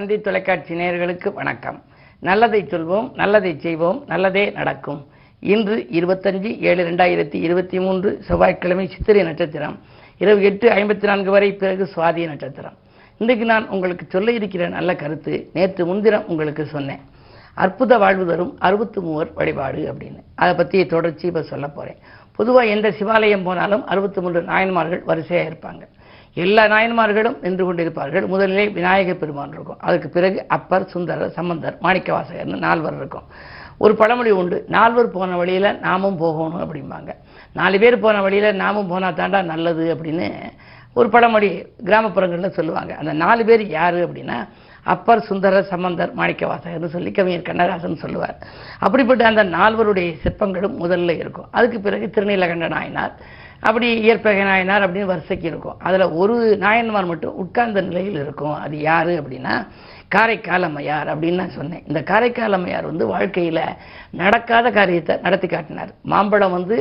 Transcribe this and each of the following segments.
தந்தி தொலைக்காட்சி நேயர்களுக்கு வணக்கம். நல்லதை சொல்வோம் நல்லதை செய்வோம் நல்லதே நடக்கும். இன்று இருபத்தஞ்சு ஏழு ரெண்டாயிரத்தி இருபத்தி மூன்று செவ்வாய்க்கிழமை சித்திரை நட்சத்திரம். இரவு எட்டு ஐம்பத்தி நான்கு வரை பிறகு சுவாதி நட்சத்திரம். இன்றைக்கு நான் உங்களுக்கு சொல்ல இருக்கிற நல்ல கருத்து நேற்று முன்தினம் உங்களுக்கு சொன்னேன். அற்புத வாழ்வு தரும் அறுபத்து மூவர் வழிபாடு அப்படின்னு. அதை பற்றி தொடர்ச்சி இப்போ சொல்ல போகிறேன் பொதுவாக எந்த சிவாலயம் போனாலும் அறுபத்தி மூன்று நாயன்மார்கள் வரிசையாக இருப்பாங்க. எல்லா நாயன்மார்களும் நின்று கொண்டிருப்பார்கள். முதலிலே விநாயகர் பெருமான் இருக்கும். அதுக்கு பிறகு அப்பர் சுந்தரர் சம்பந்தர் மாணிக்கவாசகர்னு நால்வர் இருக்கும். ஒரு பழமொழி உண்டு. நால்வர் போன வழியில் நாமும் போகணும் அப்படிம்பாங்க. நாலு பேர் போன வழியில் நாமும் போனால் தாண்டா நல்லது அப்படின்னு ஒரு பழமொழி கிராமப்புறங்களில் சொல்லுவாங்க. அந்த நாலு பேர் யார் அப்படின்னா அப்பர் சுந்தர சம்பந்தர் மாணிக்கவாசகர்னு சொல்லி கவிஞர் கண்ணதாசன் சொல்லுவார். அப்படிப்பட்ட அந்த நால்வருடைய சிற்பங்களும் முதல்ல இருக்கும். அதுக்கு பிறகு திருநீலகண்ட நாயனார் அப்படி இயற்பகை நாயனார் அப்படின்னு வரிசைக்கு இருக்கும். அதில் ஒரு நாயன்மார் மட்டும் உட்கார்ந்த நிலையில் இருக்கும். அது யார் அப்படின்னா காரைக்கால் அம்மையார் அப்படின்னு நான் சொன்னேன். இந்த காரைக்கால் அம்மையார் வந்து வாழ்க்கையில் நடக்காத காரியத்தை நடத்தி காட்டினார். மாம்பழம் வந்து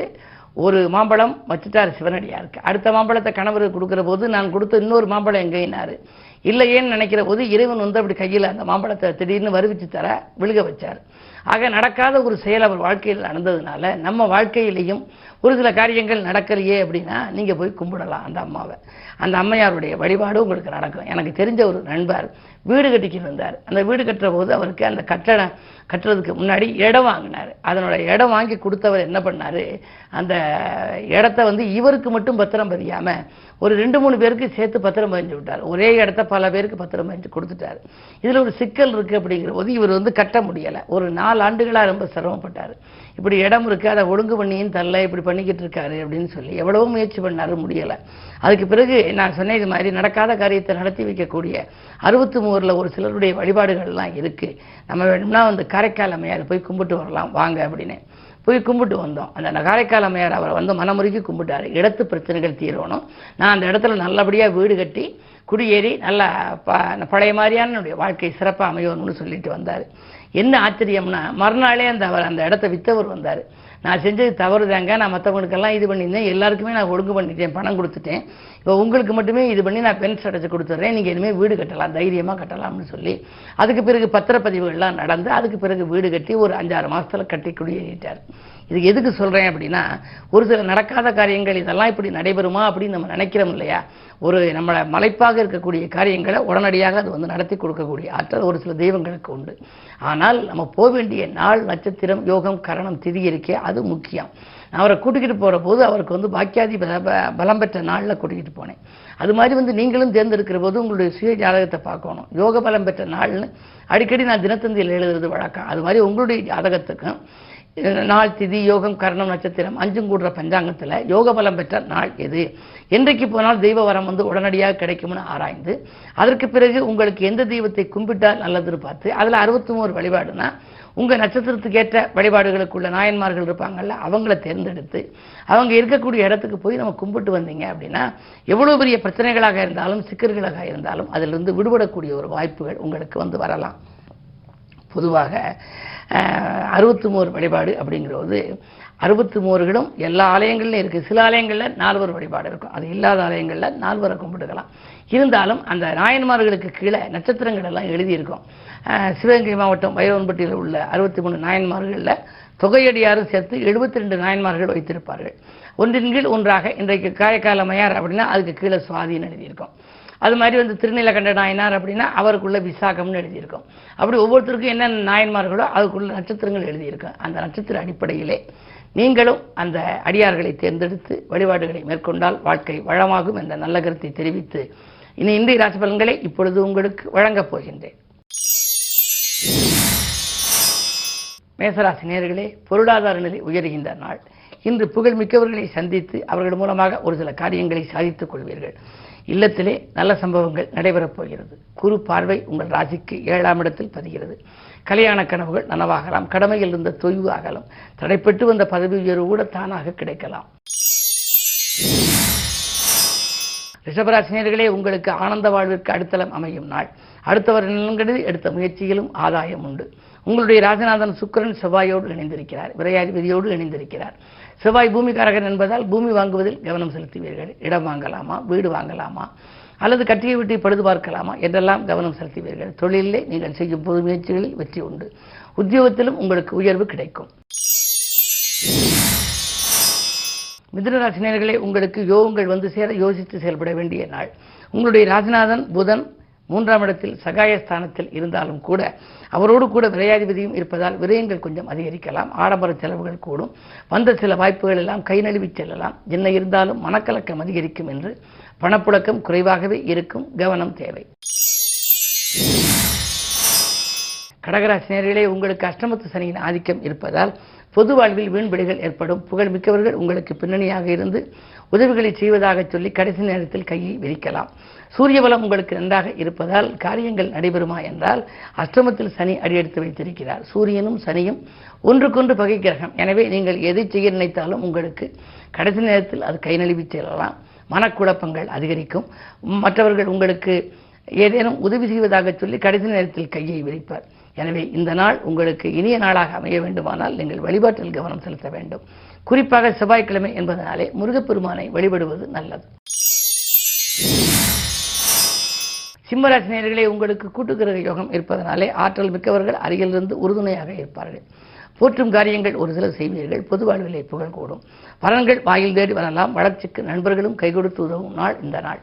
ஒரு மாம்பழம் வச்சுட்டார் சிவனடியாருக்கு. அடுத்த மாம்பழத்தை கணவருக்கு கொடுக்குற போது நான் கொடுத்த இன்னொரு மாம்பழம் எங்கேனாரு? இல்லையேன்னு நினைக்கிற போது இறைவன் வந்து அப்படி கையில் அந்த மாம்பழத்தை திடீர்னு வருவிச்சு தர விழுக வச்சார். ஆக நடக்காத ஒரு செயல் அவர் வாழ்க்கையில் நடந்ததுனால நம்ம வாழ்க்கையிலையும் ஒரு சில காரியங்கள் நடக்கலையே அப்படின்னா நீங்கள் போய் கும்பிடலாம் அந்த அம்மாவை. அந்த அம்மையாருடைய வழிபாடு உங்களுக்கு நடக்கும். எனக்கு தெரிஞ்ச ஒரு நண்பர் வீடு கட்டிக்கிட்டு இருந்தார். அந்த வீடு கட்டுற போது அவருக்கு அந்த கட்டடம் கட்டுறதுக்கு முன்னாடி இடம் வாங்கினார். அதனோட இடம் வாங்கி கொடுத்தவர் என்ன பண்ணார்? அந்த இடத்த வந்து இவருக்கு மட்டும் பத்திரம் பதியாமல் ஒரு ரெண்டு மூணு பேருக்கு சேர்த்து பத்திரம் பதிஞ்சு விட்டார். ஒரே இடத்த பல பேருக்கு பத்திரம் பதிஞ்சு கொடுத்துட்டார். இதில் ஒரு சிக்கல் இருக்குது அப்படிங்கிற போது இவர் வந்து கட்ட முடியலை. ஒரு நாலு ஆண்டுகளாக ரொம்ப சிரமப்பட்டார். இப்படி இடம் இருக்குது அதை ஒழுங்கு பண்ணியும் தரல இப்படி பண்ணிக்கிட்டு இருக்காரு அப்படின்னு சொல்லி எவ்வளவோ முயற்சி பண்ணாரு முடியலை. அதுக்கு பிறகு நான் சொன்னேன் இது மாதிரி நடக்காத காரியத்தை நடத்தி வைக்கக்கூடிய அறுபத்தி மூறில் ஒரு சிலருடைய வழிபாடுகள்லாம் இருக்குது நம்ம வேணும்னா வந்து காரைக்கால் அம்மையார் போய் கும்பிட்டு வரலாம் வாங்க அப்படின்னு. போய் கும்பிட்டு வந்தோம். அந்த காரைக்கால் அம்மையார் அவரை வந்து மனமுருகி கும்பிட்டாரு. இடத்து பிரச்சனைகள் தீரணும். நான் அந்த இடத்துல நல்லபடியாக வீடு கட்டி குடியேறி நல்லா ப பழைய மாதிரியான என்னுடைய வாழ்க்கை சிறப்பாக அமையணும்னு சொல்லிட்டு வந்தார். என்ன ஆச்சரியம்னா மறுநாளே அந்த அவர் அந்த இடத்த விற்றவர் வந்தார். நான் செஞ்சது தவறு தாங்க நான் மற்றவங்களுக்கெல்லாம் இது பண்ணியிருந்தேன் எல்லாருக்குமே நான் ஒழுங்கு பண்ணிட்டேன் பணம் கொடுத்துட்டேன். இப்போ உங்களுக்கு மட்டுமே இது பண்ணி நான் பென்ஸ் அடைச்சி கொடுத்துட்றேன் நீங்கள் இனிமேல் வீடு கட்டலாம் தைரியமாக கட்டலாம்னு சொல்லி. அதுக்கு பிறகு பத்திரப்பதிவுகள்லாம் நடந்து அதுக்கு பிறகு வீடு கட்டி ஒரு அஞ்சாறு மாதத்தில் கட்டி குடியேறிட்டார். இது எதுக்கு சொல்கிறேன் அப்படின்னா ஒரு சில நடக்காத காரியங்கள் இதெல்லாம் இப்படி நடைபெறுமா அப்படின்னு நம்ம நினைக்கிறோம் இல்லையா? ஒரு நம்மளை மலைப்பாக இருக்கக்கூடிய காரியங்களை உடனடியாக அது வந்து நடத்தி கொடுக்கக்கூடிய ஆற்றல் ஒரு சில தெய்வங்களுக்கு உண்டு. ஆனால் நம்ம போக வேண்டிய நாள் நட்சத்திரம் யோகம் கரணம் திதி இருக்கே அது முக்கியம். அவரை கூட்டிக்கிட்டு போகிற போது அவருக்கு வந்து பாக்கியாதி பலம் பெற்ற நாளில் கூட்டிகிட்டு போனேன். அது மாதிரி வந்து நீங்களும் தேர்ந்தெடுக்கிற போது உங்களுடைய சுய ஜாதகத்தை பார்க்கணும். யோக பலம் பெற்ற நாள்னு அடிக்கடி நான் தினத்தந்தியில் எழுதுறது வழக்கம். அது மாதிரி உங்களுடைய ஜாதகத்துக்கும் நாள் திதி யோகம் கரணம் நட்சத்திரம் அஞ்சும் கூடுற பஞ்சாங்கத்தில் யோக பலம் பெற்ற நாள் எது? என்றைக்கு போனால் தெய்வ வரம் வந்து உடனடியாக கிடைக்கும்னு ஆராய்ந்து அதற்கு பிறகு உங்களுக்கு எந்த தெய்வத்தை கும்பிட்டால் நல்லதுன்னு பார்த்து அதில் அறுபத்தி மூணு வழிபாடுனா உங்கள் நட்சத்திரத்துக்கு ஏற்ற வழிபாடுகளுக்குள்ள நாயன்மார்கள் இருப்பாங்கல்ல அவங்கள தேர்ந்தெடுத்து அவங்க இருக்கக்கூடிய இடத்துக்கு போய் நம்ம கும்பிட்டு வந்தீங்க அப்படின்னா எவ்வளோ பெரிய பிரச்சனைகளாக இருந்தாலும் சிக்கல்களாக இருந்தாலும் அதிலிருந்து விடுபடக்கூடிய ஒரு வாய்ப்புகள் உங்களுக்கு வந்து வரலாம். பொதுவாக அறுபத்தி மூணு வழிபாடு அப்படிங்கிறது அறுபத்தி மூறுகளும் எல்லா ஆலயங்கள்லையும் இருக்குது சில ஆலயங்களில் நால்வர் வழிபாடு இருக்கும். அது இல்லாத ஆலயங்களில் நால்வரை கும்பிட்டுக்கலாம். இருந்தாலும் அந்த நாயன்மார்களுக்கு கீழே நட்சத்திரங்கள் எல்லாம் எழுதியிருக்கும். சிவகங்கை மாவட்டம் வைரவன்பட்டியில் உள்ள அறுபத்தி மூணு நாயன்மார்களில் தொகையடியாரும் சேர்த்து எழுபத்தி ரெண்டு நாயன்மார்கள் வைத்திருப்பார்கள். ஒன்றின் கீழ் ஒன்றாக இன்றைக்கு காயக்கால மையார் அப்படின்னா அதுக்கு கீழே சுவாதின்னு எழுதியிருக்கோம். அது மாதிரி வந்து திருநீலகண்ட நாயனார் அப்படின்னா அவருக்குள்ள விசாகம்னு எழுதியிருக்கோம். அப்படி ஒவ்வொருத்தருக்கும் என்னென்ன நாயன்மார்களோ அதுக்குள்ள நட்சத்திரங்கள் எழுதியிருக்கோம் அந்த நட்சத்திர அடிப்படையிலே நீங்களும் அந்த அடியார்களை தேர்ந்தெடுத்து வழிபாடுகளை மேற்கொண்டால் வாழ்க்கை வளமாகும் என்ற நல்ல கருத்தை தெரிவித்து இனி இந்திய ராசி பலன்களை இப்பொழுது உங்களுக்கு வழங்கப் போகின்றேன். மேசராசி நேர்களே பொருளாதார நிலை உயர்கின்ற நாள். இன்று புகழ் மிக்கவர்களை சந்தித்து அவர்கள் மூலமாக ஒரு சில காரியங்களை சாதித்துக் கொள்வீர்கள். இல்லத்திலே நல்ல சம்பவங்கள் நடைபெறப் போகிறது. குரு பார்வை உங்கள் ராசிக்கு ஏழாம் இடத்தில் பதிகிறது. கல்யாண கனவுகள் நனவாகலாம். கடமையில் இருந்த தொய்வு ஆகலாம் தடைப்பட்டு வந்த பதவி உயர்வு கூட தானாக கிடைக்கலாம். ரிஷபராசினியர்களே உங்களுக்கு ஆனந்த வாழ்விற்கு அடித்தளம் அமையும் நாள். அடுத்தவர் நிலங்கெடுத்து எடுத்த முயற்சியிலும் ஆதாயம் உண்டு. உங்களுடைய ராஜநாதன் சுக்கரன் செவ்வாயோடு இணைந்திருக்கிறார். விரையாதிபதியோடு இணைந்திருக்கிறார். செவ்வாய் பூமிக்காரகன் என்பதால் பூமி வாங்குவதில் கவனம் செலுத்துவீர்கள். இடம் வாங்கலாமா? வீடு வாங்கலாமா? அல்லது கட்டியை விட்டு பழுது பார்க்கலாமா? என்றெல்லாம் கவனம் செலுத்துவீர்கள். தொழிலிலே நீங்கள் செய்யும் பொது முயற்சிகளில் வெற்றி உண்டு. உத்தியோகத்திலும் உங்களுக்கு உயர்வு கிடைக்கும். மிதுனராசினியர்களே உங்களுக்கு யோகங்கள் வந்து சேர யோசித்து செயல்பட வேண்டிய நாள். உங்களுடைய ராஜநாதன் புதன் மூன்றாம் இடத்தில் சகாயஸ்தானத்தில் இருந்தாலும் கூட அவரோடு கூட விரையாதிபதியும் இருப்பதால் விரயங்கள் கொஞ்சம் அதிகரிக்கலாம். ஆடம்பர செலவுகள் கூடும். வந்த சில வாய்ப்புகள் எல்லாம் கை நழுவி செல்லலாம். என்ன இருந்தாலும் மனக்கலக்கம் அதிகரிக்கும் என்று பணப்புழக்கம் குறைவாகவே இருக்கும். கவனம் தேவை. கடகராசினியர்களே உங்களுக்கு அஷ்டமத்து சனியின் ஆதிக்கம் இருப்பதால் பொது வாழ்வில் வீண்பிடிகள் ஏற்படும். புகழ்மிக்கவர்கள் உங்களுக்கு பின்னணியாக இருந்து உதவிகளை செய்வதாக சொல்லி கடைசி நேரத்தில் கையை விரிக்கலாம். சூரிய பலம் உங்களுக்கு நன்றாக இருப்பதால் காரியங்கள் நடைபெறுமா என்றால் அஷ்டமத்தில் சனி அடியெடுத்து வைத்திருக்கிறார். சூரியனும் சனியும் ஒன்றுக்கொன்று பகை கிரகம். எனவே நீங்கள் எதை செய்ய நினைத்தாலும் உங்களுக்கு கடைசி நேரத்தில் அது கை நழுவி செல்லலாம். மனக்குழப்பங்கள் அதிகரிக்கும். மற்றவர்கள் உங்களுக்கு ஏதேனும் உதவி செய்வதாக சொல்லி கடைசி நேரத்தில் கையை விரிப்பார். எனவே இந்த நாள் உங்களுக்கு இனிய நாளாக அமைய வேண்டுமானால் நீங்கள் வழிபாட்டில் கவனம் செலுத்த வேண்டும். குறிப்பாக செவ்வாய்க்கிழமை என்பதனாலே முருகப்பெருமானை வழிபடுவது நல்லது. சிம்மராசினியர்களே உங்களுக்கு கூட்டுக்கிரக யோகம் இருப்பதனாலே ஆற்றல் மிக்கவர்கள் அருகிலிருந்து உறுதுணையாக இருப்பார்கள். போற்றும் காரியங்கள் ஒரு சிலர் செய்வீர்கள். பொது வாழ்விலே புகழ் கூடும். பலன்கள் வாயில் தேடி வரலாம். வளர்ச்சிக்கு நண்பர்களும் கை கொடுத்து உதவும் நாள் இந்த நாள்.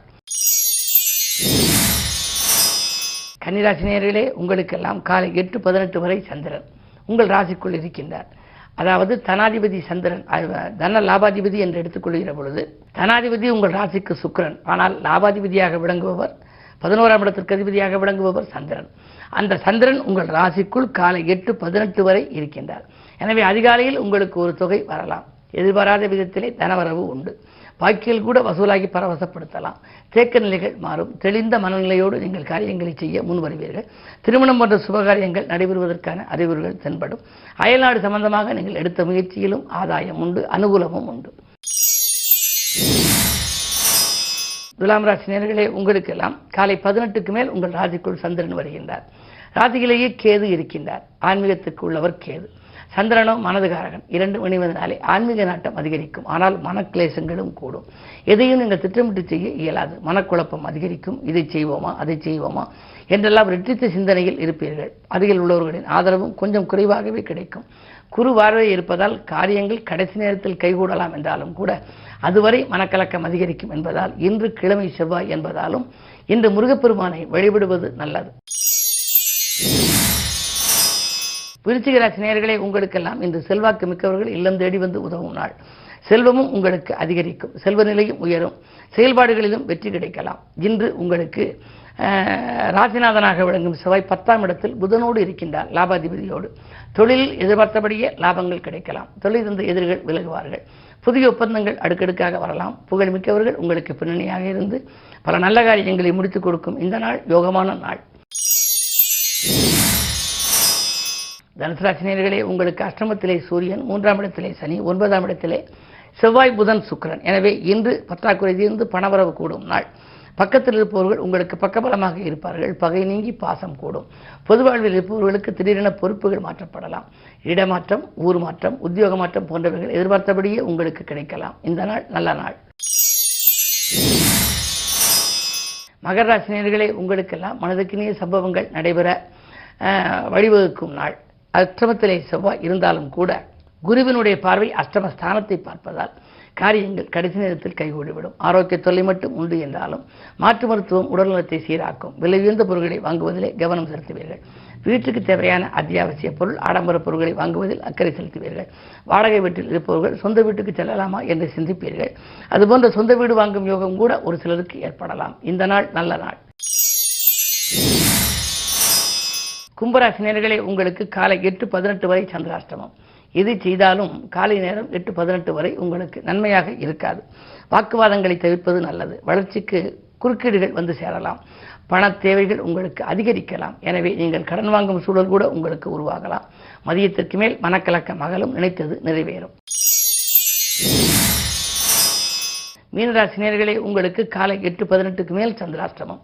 கன்னிராசினியர்களே உங்களுக்கெல்லாம் காலை எட்டு பதினெட்டு வரை சந்திரன் உங்கள் ராசிக்குள் இருக்கின்றார். அதாவது தனாதிபதி சந்திரன் தன லாபாதிபதி என்று எடுத்துக்கொள்கிற பொழுது தனாதிபதி உங்கள் ராசிக்கு சுக்கிரன். ஆனால் லாபாதிபதியாக விளங்குபவர் பதினோராம் இடத்திற்கு அதிபதியாக விளங்குபவர் சந்திரன். அந்த சந்திரன் உங்கள் ராசிக்குள் காலை எட்டு பதினெட்டு வரை இருக்கின்றார். எனவே அதிகாலையில் உங்களுக்கு ஒரு தொகை வரலாம். எதிர்பாராத விதத்திலே தனவரவு உண்டு. பாக்கியில் கூட வசூலாகி பரவசப்படுத்தலாம். தேக்க நிலைகள் மாறும். தெளிந்த மனநிலையோடு நீங்கள் காரியங்களை செய்ய முன்வருவீர்கள். திருமணம் போன்ற சுபகாரியங்கள் நடைபெறுவதற்கான அறிகுறிகள் தென்படும். அயல்நாடு சம்பந்தமாக நீங்கள் எடுத்த முயற்சியிலும் ஆதாயம் உண்டு அனுகூலமும் உண்டு. துலாம் ராசி நேர்களே உங்களுக்கெல்லாம் காலை பதினெட்டுக்கு மேல் உங்கள் ராசிக்குள் சந்திரன் வருகின்றார். ராசியிலேயே கேது இருக்கின்றார். ஆன்மீகத்துக்கு உள்ளவர் கேது. சந்திரனோ மனதுகாரகன். இரண்டு இணைவதனாலே ஆன்மீக நாட்டம் அதிகரிக்கும். ஆனால் மனக்லேசங்களும் கூடும். எதையும் நீங்கள் திட்டமிட்டு செய்ய இயலாது. மனக்குழப்பம் அதிகரிக்கும். இதை செய்வோமா அதை செய்வோமா என்றெல்லாம் ரெட்டித்த சிந்தனையில் இருப்பீர்கள். அருகில் உள்ளவர்களின் ஆதரவும் கொஞ்சம் குறைவாகவே கிடைக்கும். குறு பார்வை இருப்பதால் காரியங்கள் கடைசி நேரத்தில் கைகூடலாம் என்றாலும் கூட அதுவரை மனக்கலக்கம் அதிகரிக்கும் என்பதால் இன்று கிழமை செவ்வாய் என்பதாலும் இன்று முருகப்பெருமானை வழிபடுவது நல்லது. விருச்சிக ராசி நேயர்களே உங்களுக்கெல்லாம் இன்று செல்வாக்கு மிக்கவர்கள் இல்லம் தேடி வந்து உதவும் நாள். செல்வமும் உங்களுக்கு அதிகரிக்கும். செல்வ நிலையும் உயரும். செயல்பாடுகளிலும் வெற்றி கிடைக்கலாம். இன்று உங்களுக்கு ராசிநாதனாக விளங்கும் செவ்வாய் பத்தாம் இடத்தில் புதனோடு இருக்கின்றார் லாபாதிபதியோடு. தொழிலில் எதிர்பார்த்தபடியே லாபங்கள் கிடைக்கலாம். தொழில் எதிர்கள் விலகுவார்கள். புதிய ஒப்பந்தங்கள் அடுக்கடுக்காக வரலாம். புகழ்மிக்கவர்கள் உங்களுக்கு பின்னணியாக இருந்து பல நல்ல காரியங்களை முடித்துக் கொடுக்கும் இந்த நாள் யோகமான நாள். தனுசு ராசினியர்களே உங்களுக்கு அஷ்டமத்திலே சூரியன் மூன்றாம் இடத்திலே சனி ஒன்பதாம் இடத்திலே செவ்வாய் புதன் சுக்கரன். எனவே இன்று பற்றாக்குறை தீர்ந்து பணவரவு கூடும் நாள். பக்கத்தில் இருப்பவர்கள் உங்களுக்கு பக்கபலமாக இருப்பார்கள். பகை நீங்கி பாசம் கூடும். பொது வாழ்வில் இருப்பவர்களுக்கு திடீரென பொறுப்புகள் மாற்றப்படலாம். இடமாற்றம் ஊர் மாற்றம் உத்தியோக மாற்றம் போன்றவைகள் எதிர்பார்த்தபடியே உங்களுக்கு கிடைக்கலாம். இந்த நாள் நல்ல நாள். மகர ராசினியர்களே உங்களுக்கெல்லாம் மனதுக்கினிய சம்பவங்கள் நடைபெற வழிவகுக்கும் நாள். அஷ்டமத்திலே செவ்வாய் இருந்தாலும் கூட குருவினுடைய பார்வை அஷ்டம ஸ்தானத்தை பார்ப்பதால் காரியங்கள் கடைசி நேரத்தில் கைகூடிவிடும். ஆரோக்கிய தொல்லை மட்டும் உண்டு என்றாலும் மாற்று மருத்துவம் உடல்நலத்தை சீராக்கும். விலை உயர்ந்த பொருட்களை வாங்குவதிலே கவனம் செலுத்துவீர்கள். வீட்டுக்கு தேவையான அத்தியாவசிய பொருள் ஆடம்பர பொருட்களை வாங்குவதில் அக்கறை செலுத்துவீர்கள். வாடகை வீட்டில் இருப்பவர்கள் சொந்த வீட்டுக்கு செல்லலாமா என்று சிந்திப்பீர்கள். அதுபோன்ற சொந்த வீடு வாங்கும் யோகம் கூட ஒரு சிலருக்கு ஏற்படலாம். இந்த நாள் நல்ல நாள். கும்பராசினியர்களே உங்களுக்கு காலை எட்டு பதினெட்டு வரை சந்திராஷ்டமம். எது செய்தாலும் காலை நேரம் எட்டு பதினெட்டு வரை உங்களுக்கு நன்மையாக இருக்காது. வாக்குவாதங்களை தவிர்ப்பது நல்லது. வளர்ச்சிக்கு குறுக்கீடுகள் வந்து சேரலாம். பண தேவைகள் உங்களுக்கு அதிகரிக்கலாம். எனவே நீங்கள் கடன் வாங்கும் சூழல் கூட உங்களுக்கு உருவாகலாம். மதியத்திற்கு மேல் மனக்கலக்கம் அகலும் நினைத்தது நிறைவேறும். மீனராசினியர்களே உங்களுக்கு காலை எட்டு பதினெட்டுக்கு மேல் சந்திராஷ்டிரமம்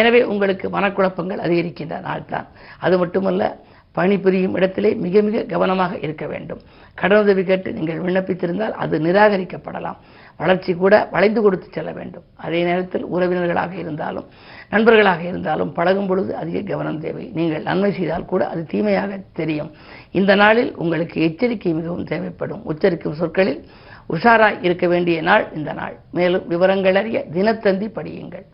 எனவே உங்களுக்கு மனக்குழப்பங்கள் அதிகரிக்கின்ற நாள்தான். அது மட்டுமல்ல பணிபுரியும் இடத்திலே மிக மிக கவனமாக இருக்க வேண்டும். கடனுதவி கேட்டு நீங்கள் விண்ணப்பித்திருந்தால் அது நிராகரிக்கப்படலாம். வளர்ச்சி கூட வளைந்து கொடுத்து செல்ல வேண்டும். அதே நேரத்தில் உறவினர்களாக இருந்தாலும் நண்பர்களாக இருந்தாலும் பழகும் பொழுது அதிக கவனம் தேவை. நீங்கள் நன்மை செய்தால் கூட அது தீமையாக தெரியும். இந்த நாளில் உங்களுக்கு எச்சரிக்கை மிகவும் தேவைப்படும். உச்சரிக்கும் சொற்களில் உஷாராய் இருக்க வேண்டிய நாள் இந்த நாள். மேலும் விவரங்கள் அறிய தினத்தந்தி படியுங்கள்.